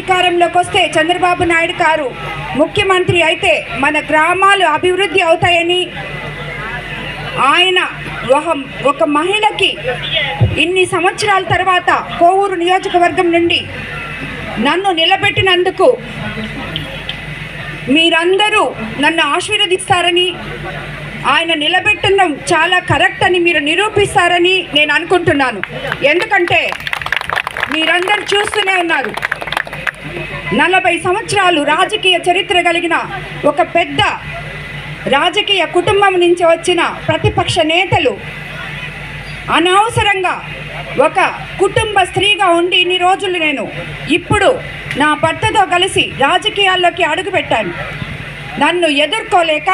అధికారంలోకి వస్తే చంద్రబాబు నాయుడు గారు ముఖ్యమంత్రి అయితే మన గ్రామాలు అభివృద్ధి అవుతాయని ఆయన ఒక ఒక మహిళకి ఇన్ని సంవత్సరాల తర్వాత కోవూరు నియోజకవర్గం నుండి నన్ను నిలబెట్టినందుకు మీరందరూ నన్ను ఆశీర్వదిస్తారని ఆయన నిలబెట్టడం చాలా కరెక్ట్ అని మీరు నిరూపిస్తారని నేను అనుకుంటున్నాను. ఎందుకంటే మీరందరూ చూస్తూనే ఉన్నారు. నలభై సంవత్సరాలు రాజకీయ చరిత్ర కలిగిన ఒక పెద్ద రాజకీయ కుటుంబం నుంచి వచ్చిన ప్రతిపక్ష నేతలు అనవసరంగా ఒక కుటుంబ స్త్రీగా ఉండి ఇన్ని రోజులు నేను ఇప్పుడు నా భర్తతో కలిసి రాజకీయాల్లోకి అడుగుపెట్టాను. నన్ను ఎదుర్కోలేక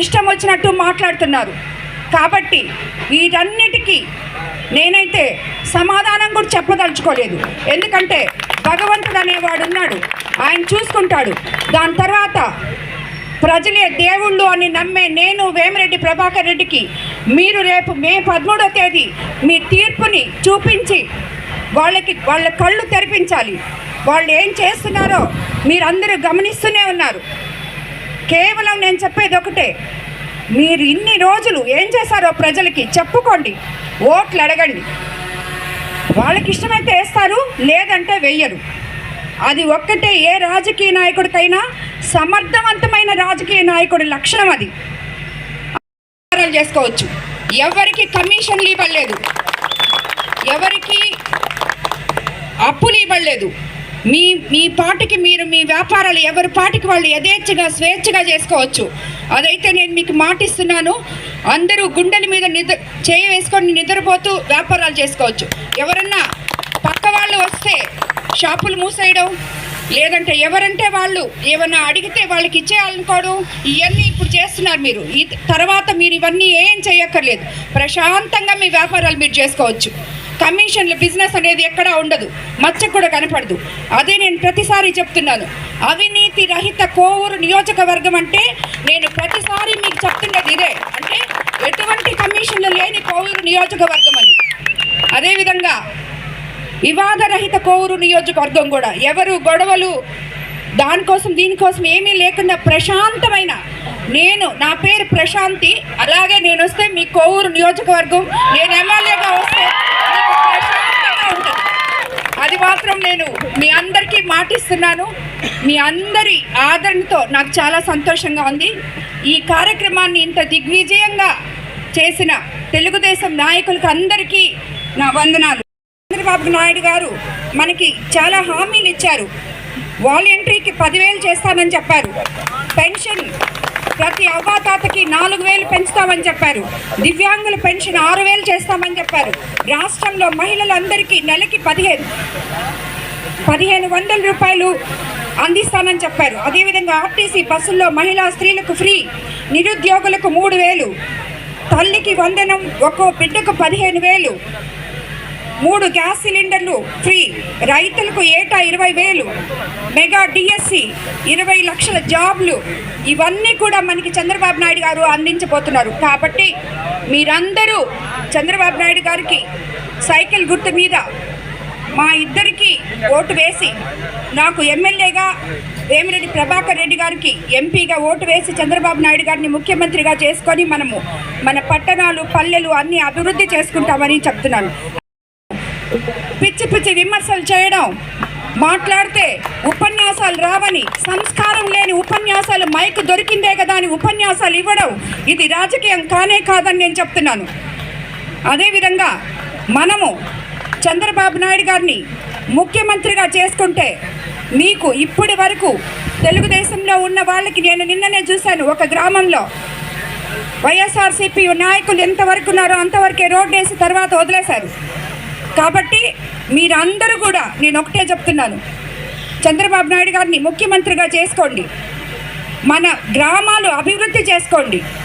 ఇష్టం వచ్చినట్టు మాట్లాడుతున్నారు. కాబట్టి వీటన్నిటికీ నేనైతే సమాధానం కూడా చెప్పదలుచుకోలేదు. ఎందుకంటే భగవంతుడు అనేవాడు ఉన్నాడు. ఆయన చూసుకుంటాడు. దాని తర్వాత ప్రజలే దేవుళ్ళు అని నమ్మే నేను వేమిరెడ్డి ప్రభాకర్ రెడ్డికి మీరు రేపు మే పదమూడో తేదీ మీ తీర్పుని చూపించి వాళ్ళకి వాళ్ళ కళ్ళు తెరిపించాలి. వాళ్ళు ఏం చేస్తున్నారో మీరందరూ గమనిస్తూనే ఉన్నారు. కేవలం నేను చెప్పేది ఒకటే. మీరు ఇన్ని రోజులు ఏం చేశారో ప్రజలకి చెప్పుకోండి ఓట్లు అడగండి. వాళ్ళకి ఇష్టమైతే వేస్తారు లేదంటే వెయ్యరు అది ఒక్కటే ఏ రాజకీయ నాయకుడికైనా సమర్థవంతమైన రాజకీయ నాయకుడి లక్షణం అది. చేసుకోవచ్చు. ఎవరికి కమిషన్లు ఇవ్వలేదు. ఎవరికి అప్పులు ఇవ్వలేదు. మీ మీ పాటికి మీరు మీ వ్యాపారాలు ఎవరి పాటికి వాళ్ళు యథేచ్ఛగా స్వేచ్ఛగా చేసుకోవచ్చు. అదైతే నేను మీకు మాటిస్తున్నాను. అందరూ గుండెల మీద నిద్ర చేయి వేసుకొని నిద్రపోతూ వ్యాపారాలు చేసుకోవచ్చు. ఎవరన్నా పక్క వాళ్ళు వస్తే షాపులు మూసేయడం లేదంటే ఎవరంటే వాళ్ళు ఏమన్నా అడిగితే వాళ్ళకి ఇచ్చేయాలనుకోవడం ఇవన్నీ ఇప్పుడు చేస్తున్నారు మీరు. ఈ తర్వాత మీరు ఇవన్నీ ఏం చేయక్కర్లేదు. ప్రశాంతంగా మీ వ్యాపారాలు మీరు చేసుకోవచ్చు. కమిషన్ల బిజినెస్ అనేది ఎక్కడా ఉండదు. మచ్చ కూడా కనపడదు. అదే నేను ప్రతిసారి చెప్తున్నాను. అవినీతి రహిత కోవూరు నియోజకవర్గం అంటే నేను ప్రతిసారి మీకు చెప్తున్నది ఇదే. అంటే ఎటువంటి కమిషన్లు లేని కోవూరు నియోజకవర్గం అని. అదేవిధంగా వివాదరహిత కోవూరు నియోజకవర్గం కూడా. ఎవరు గొడవలు దానికోసం దీనికోసం ఏమీ లేకుండా ప్రశాంతమైన నేను నా పేరు ప్రశాంతి. అలాగే నేను వస్తే మీ కోవూరు నియోజకవర్గం. నేను ఎమ్మెల్యేగా వస్తే మీకు ప్రశాంతంగా ఉంటుంది అది మాత్రం నేను మీ అందరికీ మాటిస్తున్నాను. మీ అందరి ఆదరణతో నాకు చాలా సంతోషంగా ఉంది. ఈ కార్యక్రమాన్ని ఇంత దిగ్విజయంగా చేసిన తెలుగుదేశం నాయకులకు అందరికీ నా వందనాలు. చంద్రబాబు నాయుడు గారు మనకి చాలా హామీలు ఇచ్చారు. వాలంటరీకి పదివేలు చేస్తానని చెప్పారు. పెన్షన్ ప్రతి అవతాతకి నాలుగు వేలు పెంచుతామని చెప్పారు. దివ్యాంగుల పెన్షన్ ఆరు వేలు చేస్తామని చెప్పారు. రాష్ట్రంలో మహిళలందరికీ నెలకి పదిహేను పదిహేను వందల రూపాయలు అందిస్తానని చెప్పారు. అదేవిధంగా ఆర్టీసీ బస్సుల్లో మహిళా స్త్రీలకు ఫ్రీ నిరుద్యోగులకు మూడు వేలు తల్లికి వందనం ఒక్కో బిడ్డకు పదిహేను వేలు మూడు గ్యాస్ సిలిండర్లు ఫ్రీ రైతులకు ఏటా ఇరవై వేలు మెగా డిఎస్సి ఇరవై లక్షల జాబ్లు ఇవన్నీ కూడా మనకి చంద్రబాబు నాయుడు గారు అందించబోతున్నారు. కాబట్టి మీరందరూ చంద్రబాబు నాయుడు గారికి సైకిల్ గుర్తు మీద మా ఇద్దరికి ఓటు వేసి నాకు ఎమ్మెల్యేగా వేమిరెడ్డి ప్రభాకర్ రెడ్డి గారికి ఎంపీగా ఓటు వేసి చంద్రబాబు నాయుడు గారిని ముఖ్యమంత్రిగా చేసుకొని మనము మన పట్టణాలు పల్లెలు అన్నీ అభివృద్ధి చేసుకుంటామని చెప్తున్నాను. పిచ్చి పిచ్చి విమర్శలు చేయడం మాట్లాడితే ఉపన్యాసాలు రావని సంస్కారం లేని ఉపన్యాసాలు మైక్ దొరికిందే కదా అని ఉపన్యాసాలు ఇవ్వడం ఇది రాజకీయం కానే కాదని నేను చెప్తున్నాను. అదేవిధంగా మనము చంద్రబాబు నాయుడు గారిని ముఖ్యమంత్రిగా చేసుకుంటే మీకు ఇప్పటి వరకు తెలుగుదేశంలో ఉన్న వాళ్ళకి నేను నిన్ననే చూశాను ఒక గ్రామంలో వైఎస్ఆర్సీపీ నాయకులు ఎంతవరకు ఉన్నారో అంతవరకే రోడ్డు వేసి తర్వాత వదిలేశారు. కాబట్టి మీరందరూ కూడా నేను ఒకటే చెప్తున్నాను. చంద్రబాబు నాయుడు గారిని ముఖ్యమంత్రిగా చేసుకోండి. మన గ్రామాలు అభివృద్ధి చేసుకోండి.